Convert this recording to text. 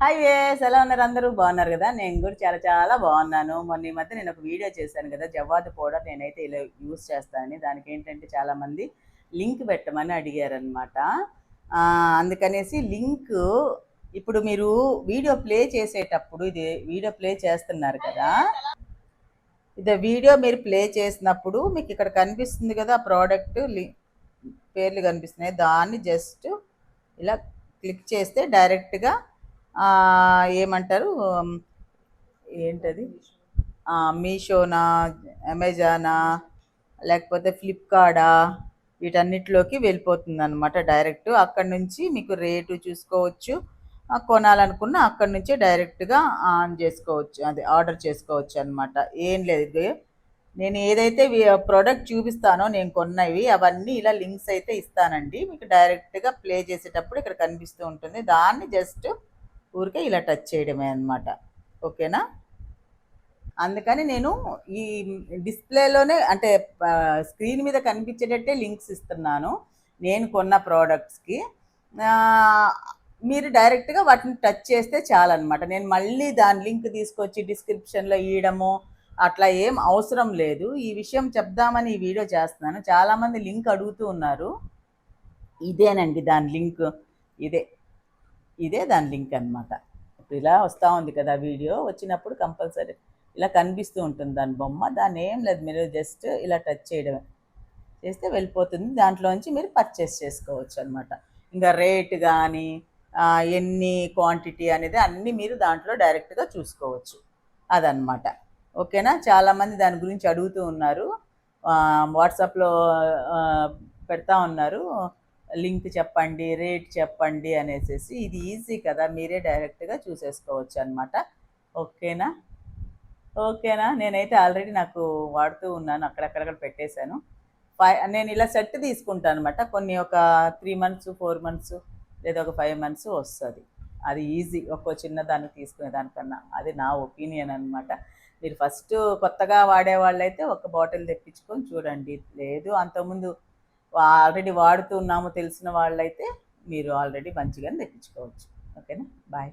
Hi వేస్ ఎలా ఉన్నారు అందరూ? బాగున్నారు కదా? నేను కూడా చాలా చాలా బాగున్నాను. మొన్న ఈ మధ్య నేను ఒక వీడియో చేశాను కదా జవాదు పౌడర్ నేనైతే ఇలా యూస్ చేస్తానని. దానికి ఏంటంటే చాలామంది లింక్ పెట్టమని అడిగారనమాట అందుకనేసి లింక్ ఇప్పుడు మీరు వీడియో ప్లే చేసేటప్పుడు ఇది వీడియో ప్లే చేస్తున్నారు కదా ఇది వీడియో మీరు ప్లే చేసినప్పుడు మీకు ఇక్కడ కనిపిస్తుంది కదా ప్రోడక్ట్ పేర్లు కనిపిస్తున్నాయి. దాన్ని జస్ట్ ఇలా క్లిక్ చేస్తే డైరెక్ట్గా ఏమంటారు? ఏంటది? మీషోనా అమెజానా లేకపోతే ఫ్లిప్కార్డా? వీటన్నిటిలోకి వెళ్ళిపోతుంది అనమాట డైరెక్ట్. అక్కడి నుంచి మీకు రేటు చూసుకోవచ్చు. కొనాలనుకున్న అక్కడి నుంచే డైరెక్ట్గా ఆన్ చేసుకోవచ్చు. అది ఆర్డర్ చేసుకోవచ్చు అనమాట ఏం లేదు. నేను ఏదైతే ప్రోడక్ట్ చూపిస్తానో నేను కొన్నవి అవన్నీ ఇలా లింక్స్ అయితే ఇస్తానండి. మీకు డైరెక్ట్గా ప్లే చేసేటప్పుడు ఇక్కడ కనిపిస్తూ ఉంటుంది. దాన్ని జస్ట్ ఊరికే ఇలా టచ్ చేయడమే అనమాట ఓకేనా? అందుకని నేను ఈ డిస్ప్లేలోనే అంటే స్క్రీన్ మీద కనిపించేటట్టే లింక్స్ ఇస్తున్నాను. నేను కొన్న ప్రోడక్ట్స్కి. మీరు డైరెక్ట్గా వాటిని టచ్ చేస్తే చాలన్నమాట. నేను మళ్ళీ దాని లింక్ తీసుకొచ్చి డిస్క్రిప్షన్లో ఇవ్వడము అట్లా ఏం అవసరం లేదు. ఈ విషయం చెప్దామని ఈ వీడియో చేస్తున్నాను. చాలామంది లింక్ అడుగుతూ ఉన్నారు. ఇదేనండి దాని లింక్. ఇదే. ఇదే దాని లింక్ అనమాట ఇప్పుడు ఇలా వస్తూ ఉంది కదా వీడియో వచ్చినప్పుడు కంపల్సరీ ఇలా కనిపిస్తూ ఉంటుంది దాని బొమ్మ. దాన్ని ఏం లేదు మీరు జస్ట్ ఇలా టచ్ చేయడమే. చేస్తే వెళ్ళిపోతుంది. దాంట్లోంచి మీరు పర్చేస్ చేసుకోవచ్చు అనమాట ఇంకా రేట్ కానీ ఎన్ని క్వాంటిటీ అనేది అన్నీ మీరు దాంట్లో డైరెక్ట్గా చూసుకోవచ్చు. అదనమాట ఓకేనా? చాలామంది దాని గురించి అడుగుతూ ఉన్నారు. వాట్సాప్లో పెడతా ఉన్నారు. లింక్ చెప్పండి రేట్ చెప్పండి అనేసి ఇది ఈజీ కదా మీరే డైరెక్ట్గా చూసేసుకోవచ్చు అనమాట ఓకేనా? ఓకేనా? నేనైతే ఆల్రెడీ నాకు వాడుతూ ఉన్నాను అక్కడక్కడక్కడ పెట్టేశాను. ఫైవ్ నేను ఇలా సెట్ తీసుకుంటాను అనమాట కొన్ని ఒక త్రీ మంత్స్ ఫోర్ మంత్స్ లేదా ఒక ఫైవ్ మంత్స్ వస్తుంది. అది ఈజీ ఒక్కో చిన్న దాన్ని తీసుకునే దానికన్నా. అది నా ఒపీనియన్ అనమాట మీరు ఫస్ట్ కొత్తగా వాడే వాళ్ళైతే ఒక బాటిల్ తెప్పించుకొని చూడండి. లేదు అంతకుముందు ఆల్రెడీ వాడుతున్నాము తెలిసిన వాళ్ళైతే మీరు ఆల్రెడీ మంచిగానే తెప్పించుకోవచ్చు. ఓకేనా? బాయ్.